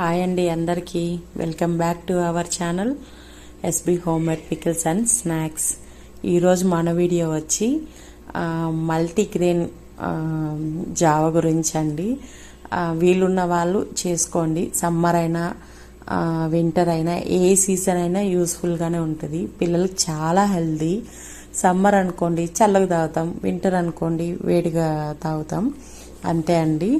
Hi అండి అందరికీ. Welcome back to our channel SB home made pickles and snacks ఈరోజు మన వీడియో వచ్చి మల్టీగ్రెయిన్ జావ గురించి అండి వీలున్న వాళ్ళు చేసుకోండి. సమ్మర్ అయినా వింటర్ అయినా ఏ సీజన్ అయినా యూస్ఫుల్గానే ఉంటుంది. పిల్లలకి చాలా హెల్దీ సమ్మర్ అనుకోండి చల్లగా తాగుతాం. వింటర్ అనుకోండి వేడిగా తాగుతాం. అంతే అండి.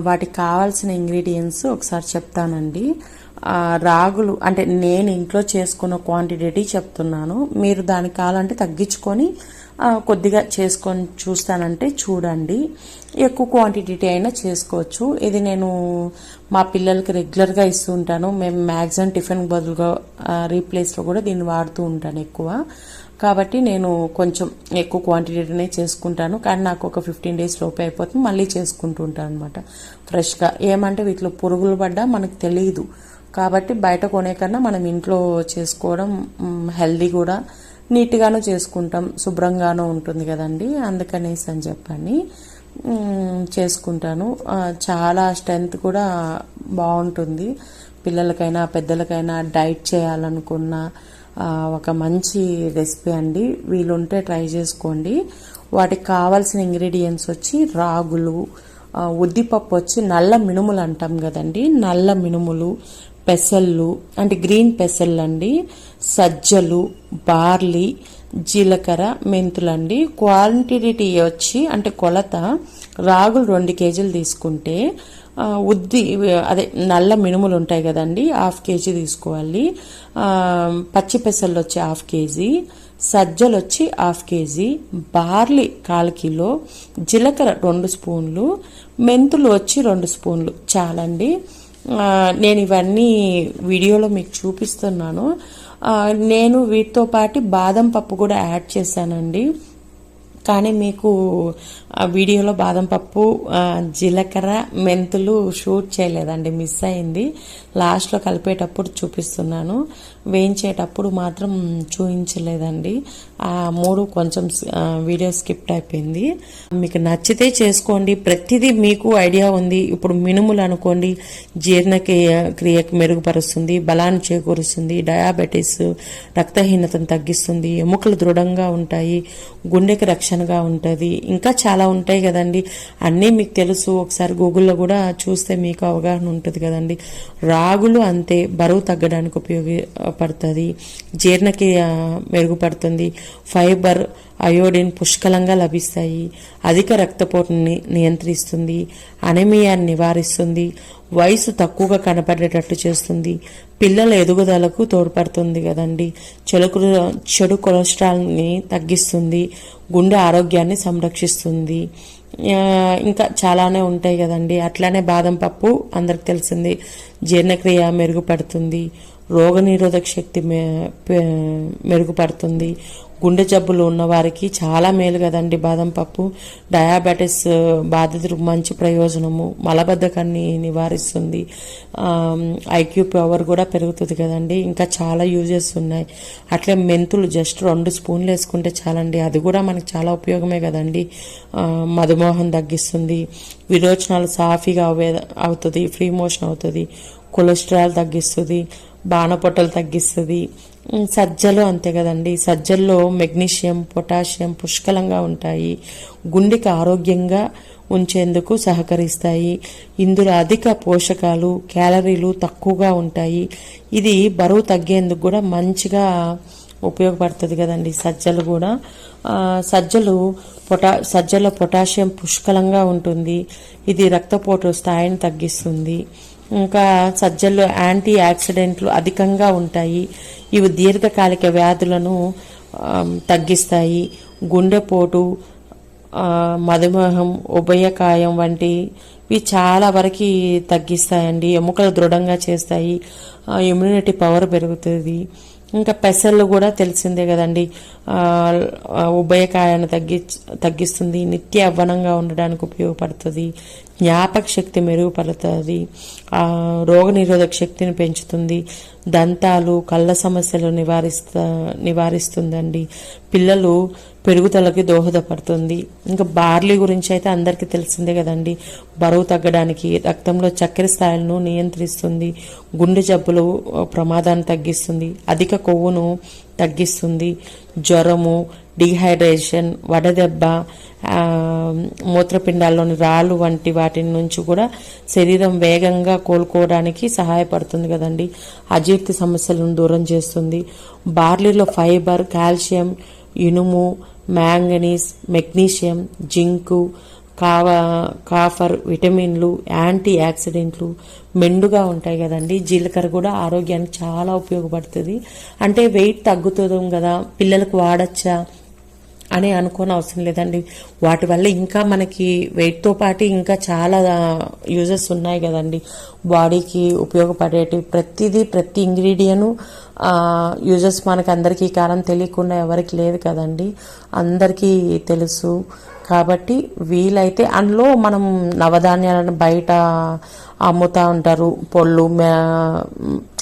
వాటికి కావాల్సిన ఇంగ్రీడియంట్స్ ఒకసారి చెప్తానండి. రాగులు అంటే నేను ఇంట్లో చేసుకున్న క్వాంటిటీ చెప్తున్నాను. మీరు దానికి కావాలంటే తగ్గించుకొని కొద్దిగా చేసుకొని చూస్తానంటే చూడండి. ఎక్కువ క్వాంటిటీ అయినా చేసుకోవచ్చు. ఇది నేను మా పిల్లలకి రెగ్యులర్గా ఇస్తూ ఉంటాను. మేము మ్యాక్సిమం టిఫిన్ బదులుగా రీప్లేస్లో కూడా దీన్ని వాడుతూ ఉంటాను ఎక్కువ. కాబట్టి నేను కొంచెం ఎక్కువ క్వాంటిటీనే చేసుకుంటాను. కానీ నాకు ఒక ఫిఫ్టీన్ డేస్ లోపే అయిపోతుంది. మళ్ళీ చేసుకుంటూ ఉంటాను అనమాట ఫ్రెష్గా ఏమంటే వీటిలో పురుగులు పడ్డా మనకు తెలియదు కాబట్టి బయట కొనే కన్నా మనం ఇంట్లో చేసుకోవడం హెల్దీ కూడా నీట్గాను చేసుకుంటాం. శుభ్రంగానూ ఉంటుంది కదండి. అందుకనేసి అని చెప్పని చేసుకుంటాను. చాలా స్ట్రెంగ్త్ కూడా బాగుంటుంది. పిల్లలకైనా పెద్దలకైనా డైట్ చేయాలనుకున్న ఒక మంచి రెసిపీ అండి. వీలుంటే ట్రై చేసుకోండి. వాటికి కావాల్సిన ఇంగ్రీడియంట్స్ వచ్చి రాగులు ఉద్దిపప్పు వచ్చి నల్ల మినుములు అంటాం కదండి. నల్ల మినుములు పెసళ్ళు అంటే గ్రీన్ పెసళ్ళు అండి. సజ్జలు బార్లీ జీలకర్ర మెంతులండి. క్వాంటిటీ వచ్చి అంటే కొలత రాగులు రెండు కేజీలు తీసుకుంటే ఉద్ది అదే నల్ల మినుములు ఉంటాయి కదండి హాఫ్ కేజీ తీసుకోవాలి. పచ్చి పెసలు వచ్చి హాఫ్ కేజీ సజ్జలు వచ్చి హాఫ్ కేజీ బార్లీ కాల్ కిలో జీలకర్ర రెండు స్పూన్లు మెంతులు వచ్చి రెండు స్పూన్లు చాలండి. నేను ఇవన్నీ వీడియోలో మీకు చూపిస్తున్నాను. నేను వీటితో పాటు బాదం పప్పు కూడా యాడ్ చేశానండి. కానీ మీకు ఆ వీడియోలో బాదం పప్పు జీలకర్ర మెంతులు షూట్ చేయలేదండి మిస్ అయింది. లాస్ట్లో కలిపేటప్పుడు చూపిస్తున్నాను. వేయించేటప్పుడు మాత్రం చూపించలేదండి ఆ మూడు కొంచెం వీడియో స్కిప్ట్ అయిపోయింది. మీకు నచ్చితే చేసుకోండి. ప్రతిదీ మీకు ఐడియా ఉంది. ఇప్పుడు మినుములు అనుకోండి జీర్ణక్రియ క్రియకు మెరుగుపరుస్తుంది బలాన్ని చేకూరుస్తుంది డయాబెటీస్ రక్తహీనతను తగ్గిస్తుంది ఎముకలు దృఢంగా ఉంటాయి గుండెకి రక్షణగా ఉంటుంది. ఇంకా చాలా ఉంటాయి కదండి. అన్నీ మీకు తెలుసు. ఒకసారి గూగుల్లో కూడా చూస్తే మీకు అవగాహన ఉంటుంది కదండి. రాగులు అంతే బరువు తగ్గడానికి ఉపయోగపడుతుంది. జీర్ణక్రియ మెరుగుపడుతుంది. ఫైబర్ అయోడిన్ పుష్కలంగా లభిస్తాయి. అధిక రక్తపోటుని నియంత్రిస్తుంది. అనమియాన్ని నివారిస్తుంది. వయసు తక్కువగా కనపడేటట్టు చేస్తుంది. పిల్లల ఎదుగుదలకు తోడ్పడుతుంది కదండి. చెడు చెడు కొలెస్ట్రాల్ని తగ్గిస్తుంది. గుండె ఆరోగ్యాన్ని సంరక్షిస్తుంది. ఇంకా చాలానే ఉంటాయి కదండి. అట్లానే బాదం పప్పు అందరికి తెలిసింది. జీర్ణక్రియ మెరుగుపడుతుంది. రోగనిరోధక శక్తి మెరుగుపడుతుంది. గుండె జబ్బులు ఉన్నవారికి చాలా మేలు కదండి బాదం పప్పు. డయాబెటిస్ బాధితులకు మంచి ప్రయోజనము. మలబద్ధకాన్ని నివారిస్తుంది. ఐక్యూ పవర్ కూడా పెరుగుతుంది కదండి. ఇంకా చాలా యూజెస్ ఉన్నాయి. అట్లే మెంతులు జస్ట్ రెండు స్పూన్లు వేసుకుంటే చాలండి. అది కూడా మనకు చాలా ఉపయోగమే కదండి. మధుమోహం మధుమేహం తగ్గిస్తుంది. విరోచనాలు సాఫీగా అవే అవుతుంది ఫ్రీ మోషన్ అవుతుంది. కొలెస్ట్రాల్ తగ్గిస్తుంది. బాణపొట్టలు తగ్గిస్తుంది. సజ్జలు అంతే కదండి. సజ్జల్లో మెగ్నీషియం పొటాషియం పుష్కలంగా ఉంటాయి. గుండెకి ఆరోగ్యంగా ఉంచేందుకు సహకరిస్తాయి. ఇందులో అధిక పోషకాలు క్యాలరీలు తక్కువగా ఉంటాయి. ఇది బరువు తగ్గేందుకు కూడా మంచిగా ఉపయోగపడుతుంది కదండి సజ్జలు కూడా. సజ్జలు పొటా సజ్జలో పొటాషియం పుష్కలంగా ఉంటుంది. ఇది రక్తపోటు స్థాయిని తగ్గిస్తుంది. ఇంకా సజ్జల్లో యాంటీ ఆక్సిడెంట్లు అధికంగా ఉంటాయి. ఇవి దీర్ఘకాలిక వ్యాధులను తగ్గిస్తాయి. గుండెపోటు మధుమేహం ఉభయకాయం వంటి ఇవి చాలా వరకు తగ్గిస్తాయండి. ఎముకలు దృఢంగా చేస్తాయి. ఇమ్యూనిటీ పవర్ పెరుగుతుంది. ఇంకా పెసర్లు కూడా తెలిసిందే కదండి. ఉభయకాయాన్ని తగ్గి తగ్గిస్తుంది. నిత్య అవ్వనంగా ఉండడానికి ఉపయోగపడుతుంది. జ్ఞాపక శక్తి మెరుగుపడుతుంది రోగనిరోధక శక్తిని పెంచుతుంది. దంతాలు కళ్ళ సమస్యలు నివారిస్తా నివారిస్తుందండి. పిల్లలు పెరుగుదలకి దోహదపడుతుంది. ఇంకా బార్లీ గురించి అయితే అందరికీ తెలిసిందే కదండి. బరువు తగ్గడానికి రక్తంలో చక్కెర స్థాయిలను నియంత్రిస్తుంది. గుండె జబ్బులు ప్రమాదాన్ని తగ్గిస్తుంది. అధిక కొవ్వును తగ్గిస్తుంది. జ్వరము డిహైడ్రేషన్ వడదెబ్బ మూత్రపిండాల్లోని రాళ్ళు వంటి వాటి నుంచి కూడా శరీరం వేగంగా కోలుకోవడానికి సహాయపడుతుంది కదండి. అజీర్తి సమస్యలను దూరం చేస్తుంది. బార్లీలో ఫైబర్ కాల్షియం ఇనుము మ్యాంగనీస్ మెగ్నీషియం జింకు కావ కాఫర్ విటమిన్లు యాంటీ యాక్సిడెంట్లు మెండుగా ఉంటాయి కదండి. జీలకర్ర కూడా ఆరోగ్యానికి చాలా ఉపయోగపడుతుంది. అంటే వెయిట్ తగ్గుతుంది కదా పిల్లలకు వాడచ్చా అని అనుకోని అవసరం లేదండి. వాటి వల్ల ఇంకా మనకి వెయిట్తో పాటు ఇంకా చాలా యూజెస్ ఉన్నాయి కదండి. బాడీకి ఉపయోగపడేటి ప్రతిదీ ప్రతి ఇంగ్రీడియను యూజెస్ మనకు అందరికీ కారం కాలం తెలియకుండా ఎవరికి లేదు కదండి. అందరికీ తెలుసు. కాబట్టి వీలైతే అందులో మనం నవధాన్యాలను బయట అమ్ముతా ఉంటారు. పొళ్ళు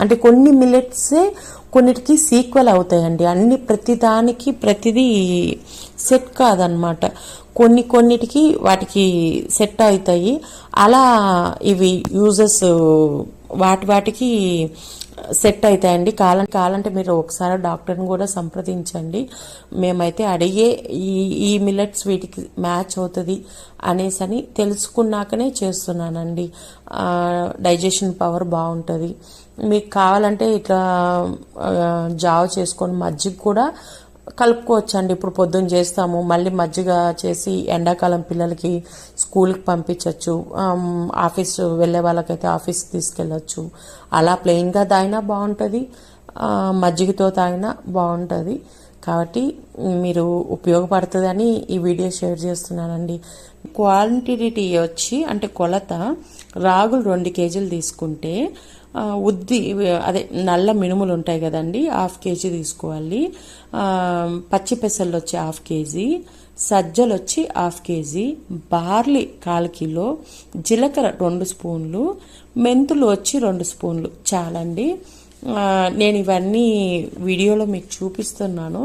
అంటే కొన్ని మిల్లెట్సే కొన్నిటికి సీక్వెల్ అవుతాయండి. అన్ని ప్రతిదానికి ప్రతిదీ సెట్ కాదనమాట కొన్ని కొన్నిటికి వాటికి సెట్ అవుతాయి. అలా ఇవి యూజెస్ వాటి వాటికి సెట్ అవుతాయండి కాలం కాలంటే మీరు ఒకసారి డాక్టర్ని కూడా సంప్రదించండి. మేమైతే అడిగే ఈ ఈ మిల్లెట్స్ వీటికి మ్యాచ్ అవుతుంది అనేసి అని తెలుసుకున్నాకనే చేస్తున్నానండి. డైజెషన్ పవర్ బాగుంటుంది. మీకు కావాలంటే ఇట్లా జావ చేసుకొని మజ్జిగ కూడా కలుపుకోవచ్చండి. ఇప్పుడు పొద్దున్న చేస్తాము. మళ్ళీ మజ్జిగ చేసి ఎండాకాలం పిల్లలకి స్కూల్కి పంపించవచ్చు ఆఫీస్ వెళ్ళే వాళ్ళకైతే ఆఫీస్కి తీసుకెళ్ళచ్చు. అలా ప్లెయిన్గా తాగినా బాగుంటుంది. మజ్జిగతో తాగినా బాగుంటుంది. కాబట్టి మీరు ఉపయోగపడుతుందని ఈ వీడియో షేర్ చేస్తున్నానండి. క్వాంటిటీ వచ్చి అంటే కొలత రాగులు రెండు కేజీలు తీసుకుంటే ఉద్ది అదే నల్ల మినుములు ఉంటాయి కదండి హాఫ్ కేజీ తీసుకోవాలి. పచ్చి పెసలు వచ్చి హాఫ్ కేజీ సజ్జలు వచ్చి హాఫ్ కేజీ బార్లీ కాల్ కిలో జీలకర్ర రెండు స్పూన్లు మెంతులు వచ్చి రెండు స్పూన్లు చాలండి. నేను ఇవన్నీ వీడియోలో మీకు చూపిస్తున్నాను.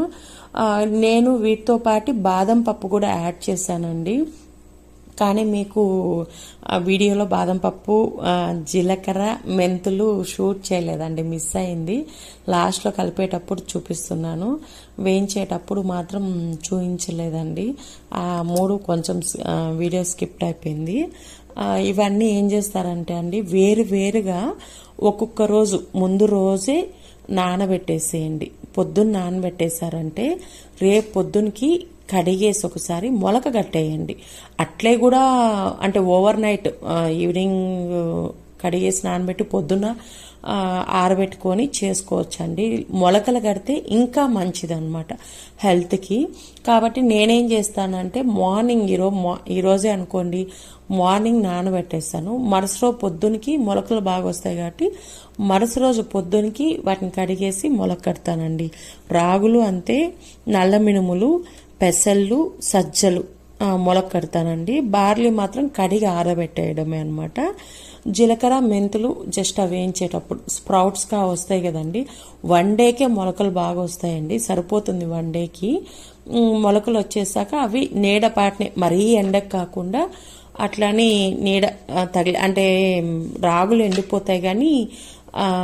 నేను వీటితో పాటు బాదం పప్పు కూడా యాడ్ చేశానండి. కానీ మీకు ఆ వీడియోలో బాదం పప్పు జీలకర్ర మెంతులు షూట్ చేయలేదండి మిస్ అయింది. లాస్ట్లో కలిపేటప్పుడు చూపిస్తున్నాను. వేయించేటప్పుడు మాత్రం చూపించలేదండి ఆ మూడు కొంచెం వీడియో స్కిప్ట్ అయిపోయింది. ఇవన్నీ ఏం చేస్తారంటే అండి వేరు వేరుగా ఒక్కొక్క రోజు ముందు రోజే నానబెట్టేసేయండి. పొద్దున్న నానబెట్టేశారంటే రేపు పొద్దునకి కడిగేసి ఒకసారి మొలక కట్టేయండి. అట్లే కూడా అంటే ఓవర్ నైట్ ఈవినింగ్ కడిగేసి నానబెట్టి పొద్దున్న ఆరబెట్టుకొని చేసుకోవచ్చండి. మొలకలు కడితే ఇంకా మంచిదన్నమాట హెల్త్కి. కాబట్టి నేనేం చేస్తానంటే మార్నింగ్ ఈరోజు ఈరోజే అనుకోండి మార్నింగ్ నానబెట్టేస్తాను. మరుస రోజు పొద్దునకి మొలకలు బాగా వస్తాయి కాబట్టి మరుస రోజు పొద్దునకి వాటిని కడిగేసి మొలక కడతానండి. రాగులు అంతే నల్ల మినుములు పెసళ్ళు సజ్జలు మొలకడతానండి మొలక కడతానండి. బార్లీ మాత్రం కడిగి ఆరబెట్టేయడమే అనమాట జీలకర్ర మెంతులు జస్ట్ అవి వేయించేటప్పుడు స్ప్రౌట్స్గా వస్తాయి కదండి. వన్ డేకే మొలకలు బాగా వస్తాయండి. సరిపోతుంది వన్ డేకి. మొలకలు వచ్చేసాక అవి నీడపాటినే మరీ ఎండకు కాకుండా అట్లానే నీడ తగిలి అంటే రాగులు ఎండిపోతాయి కానీ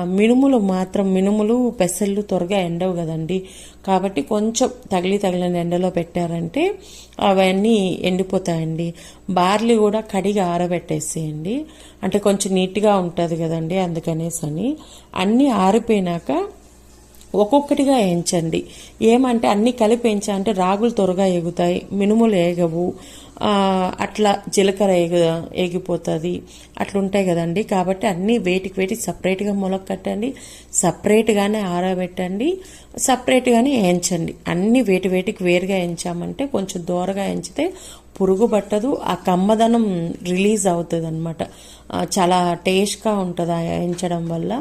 మినుములు మాత్రం మినుములు పెసళ్ళు త్వరగా ఎండవు కదండి. కాబట్టి కొంచెం తగిలి తగిలిన ఎండలో పెట్టారంటే అవన్నీ ఎండిపోతాయండి. బార్లీ కూడా కడిగి ఆరబెట్టేసేయండి. అంటే కొంచెం నీట్గా ఉంటుంది కదండి అందుకనేసి అని అన్నీ ఆరిపోయినాక ఒక్కొక్కటిగా ఎంచండి. ఏమంటే అన్ని కలిపి ఎంచాలంటే రాగులు త్వరగా ఎగుతాయి మినుములు ఏగవు అట్లా జీలకర్ర ఏగ ఎగిపోతుంది. అట్లుంటాయి కదండి. కాబట్టి అన్నీ వేటికి వేటికి సపరేట్గా మొలక కట్టండి సపరేట్గానే ఆరబెట్టండి సపరేట్గానే వేయించండి అన్ని వేటి వేటికి వేరుగా ఎంచామంటే కొంచెం దూరగా ఎంచితే పురుగు పట్టదు ఆ కమ్మదనం రిలీజ్ అవుతుంది అనమాట చాలా టేస్ట్గా ఉంటుంది ఎంచడం వల్ల.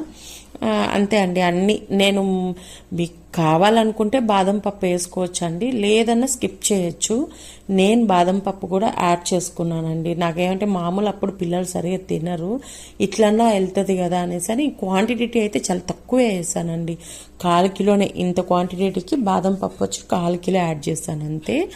అంతే అండి. అన్ని నేను మీకు కావాలనుకుంటే బాదం పప్పు వేసుకోవచ్చు అండి లేదన్నా స్కిప్ చేయొచ్చు. నేను బాదం పప్పు కూడా యాడ్ చేసుకున్నానండి. నాకేమంటే మామూలు అప్పుడు పిల్లలు సరిగా తినరు. ఇట్లన్నా వెళ్తుంది కదా అనేసి అని క్వాంటిటీ అయితే చాలా తక్కువే వేసానండి. కాలు కిలోనే ఇంత క్వాంటిటీకి బాదం పప్పు వచ్చి కాలు కిలో యాడ్ చేశాను అంతే.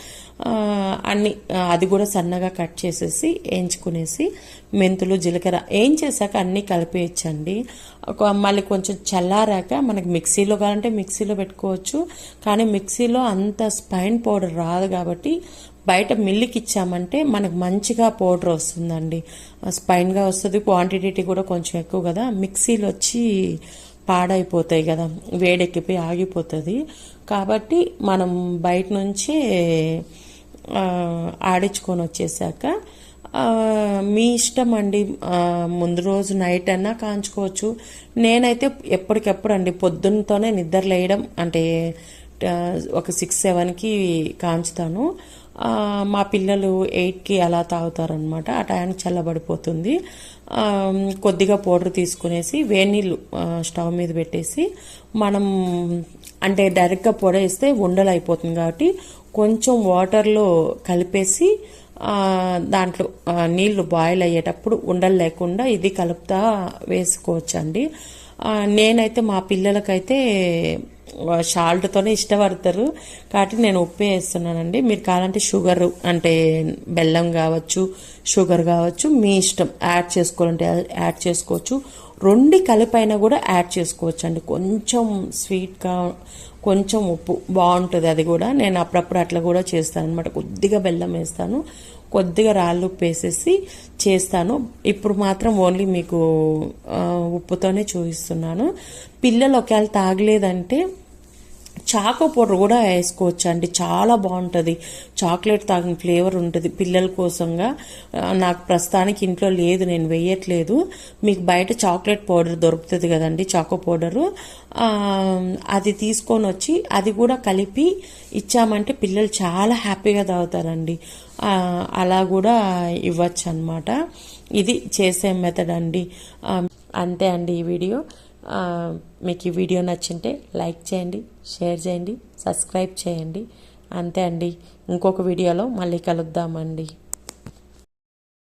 అన్ని అది కూడా సన్నగా కట్ చేసేసి వేయించుకునేసి మెంతులు జీలకర్ర ఏం చేశాక అన్నీ కలిపేయచ్చండి. ఒక- మళ్ళీ కొంచెం చల్లారాక మనకి మిక్సీలో కావాలంటే మిక్సీలో పెట్టుకోవచ్చు కానీ మిక్సీలో అంత స్పైన్ పౌడర్ రాదు కాబట్టి బయట మిల్లుకి ఇచ్చామంటే మనకు మంచిగా పౌడర్ వస్తుందండి. స్పైన్గా వస్తుంది క్వాంటిటీ కూడా కొంచెం ఎక్కువ కదా మిక్సీలో వచ్చి పాడైపోతాయి కదా వేడెక్కిపోయి ఆగిపోతుంది. కాబట్టి మనం బయట నుంచే ఆడించుకొని వచ్చేసాక మీ ఇష్టం అండి ముందు రోజు నైట్ అన్నా కాంచుకోవచ్చు. నేనైతే ఎప్పటికెప్పుడు అండి పొద్దున్నతోనే నిద్ర లేయడం అంటే ఒక సిక్స్ సెవెన్కి కాంచుతాను. మా పిల్లలు ఎయిట్కి అలా తాగుతారనమాట ఆ టైంకి చల్లబడిపోతుంది. కొద్దిగా పౌడర్ తీసుకునేసి వేడి నీళ్ళు స్టవ్ మీద పెట్టేసి మనం అంటే డైరెక్ట్గా పొడేస్తే ఉండలు అయిపోతుంది కాబట్టి కొంచెం వాటర్లో కలిపేసి దాంట్లో నీళ్ళు బాయిల్ అయ్యేటప్పుడు ఉండలు లేకుండా ఇది కలుపుతా వేసుకోవచ్చండి. నేనైతే మా పిల్లలకైతే సాల్ట్తోనే ఇష్టపడతారు. కాబట్టి నేను ఉప్పు వేస్తున్నానండి. మీరు కావాలంటే షుగర్ అంటే బెల్లం కావచ్చు షుగర్ కావచ్చు మీ ఇష్టం. యాడ్ చేసుకోవాలంటే యాడ్ చేసుకోవచ్చు. రెండు కలిపైనా కూడా యాడ్ చేసుకోవచ్చు అండి కొంచెం స్వీట్గా కొంచెం ఉప్పు బాగుంటుంది అది కూడా. నేను అప్పుడప్పుడు అట్లా కూడా చేస్తాను అనమాట కొద్దిగా బెల్లం వేస్తాను. కొద్దిగా రాళ్ళు ఉప్పు వేసేసి చేస్తాను. ఇప్పుడు మాత్రం ఓన్లీ మీకు ఉప్పుతోనే చూపిస్తున్నాను. పిల్లలు ఒకవేళ తాగలేదంటే చాకో పౌడర్ కూడా వేసుకోవచ్చు అండి చాలా బాగుంటుంది. చాక్లెట్ తాగిన ఫ్లేవర్ ఉంటుంది. పిల్లల కోసంగా నాకు ప్రస్తుతానికి ఇంట్లో లేదు నేను వేయట్లేదు. మీకు బయట చాక్లెట్ పౌడర్ దొరుకుతుంది కదండి చాకో పౌడరు. అది తీసుకొని వచ్చి అది కూడా కలిపి ఇచ్చామంటే పిల్లలు చాలా హ్యాపీగా తాగుతారండి. అలా కూడా ఇవ్వచ్చు అనమాట ఇది చేసే మెథడ్ అండి. అంతే అండి ఈ వీడియో. మీకు ఈ వీడియో నచ్చింటే లైక్ చేయండి షేర్ చేయండి సబ్స్క్రైబ్ చేయండి. అంతే అండి. ఇంకొక వీడియోలో మళ్ళీ కలుద్దామండి.